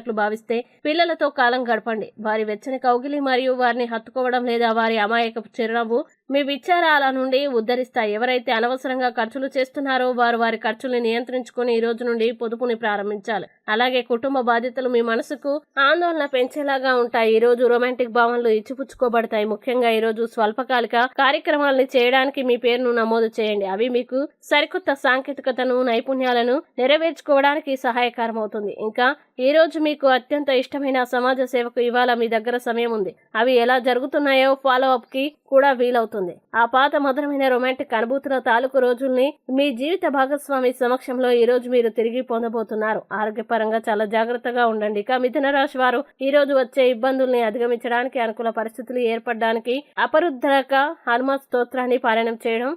అలసిపోయినట్లు భావిస్తే పిల్లలతో కాలం గడపండి. వారి వెచ్చని కౌగిలి మరియు వారిని హత్తుకోవడం లేదా వారి అమాయక చిరునవ్వు మీ విచారాల నుండి ఉద్ధరిస్తాయి. ఎవరైతే అనవసరంగా ఖర్చులు చేస్తున్నారో వారు వారి ఖర్చుల్ని నియంత్రించుకొని ఈ రోజు నుండి పొదుపుని ప్రారంభించాలి. అలాగే కుటుంబ బాధ్యతలు మీ మనసుకు ఆందోళన పెంచేలాగా ఉంటాయి. ఈ రోజు రొమాంటిక్ భావనలు ఇచ్చిపుచ్చుకోబడతాయి. ముఖ్యంగా ఈ రోజు స్వల్పకాలిక కార్యక్రమాలని చేయడానికి మీ పేరును నమోదు చేయండి. అవి మీకు సరికొత్త సాంకేతికతను నైపుణ్యాలను నెరవేర్చుకోవడానికి సహాయకరం అవుతుంది ఇంకా ఈ రోజు మీకు అత్యంత ఇష్టమైన సమాజ సేవకు ఇవాళ మీ దగ్గర సమయం ఉంది. అవి ఎలా జరుగుతున్నాయో ఫాలో అప్కి కూడా వీలవుతుంది. ఆ పాత మధురమైన రొమాంటిక్ అనుభూతుల తాలూకు రోజుల్ని మీ జీవిత భాగస్వామి సమక్షంలో ఈ రోజు మీరు తిరిగి పొందబోతున్నారు. ఆరోగ్యపరంగా చాలా జాగ్రత్తగా ఉండండి. ఇక మిథున రాశి వారు ఈ రోజు వచ్చే ఇబ్బందుల్ని అధిగమించడానికి అనుకూల పరిస్థితులు ఏర్పడడానికి అపరుద్ధక హనుమ స్తోత్రాన్ని పారాయణం చేయడం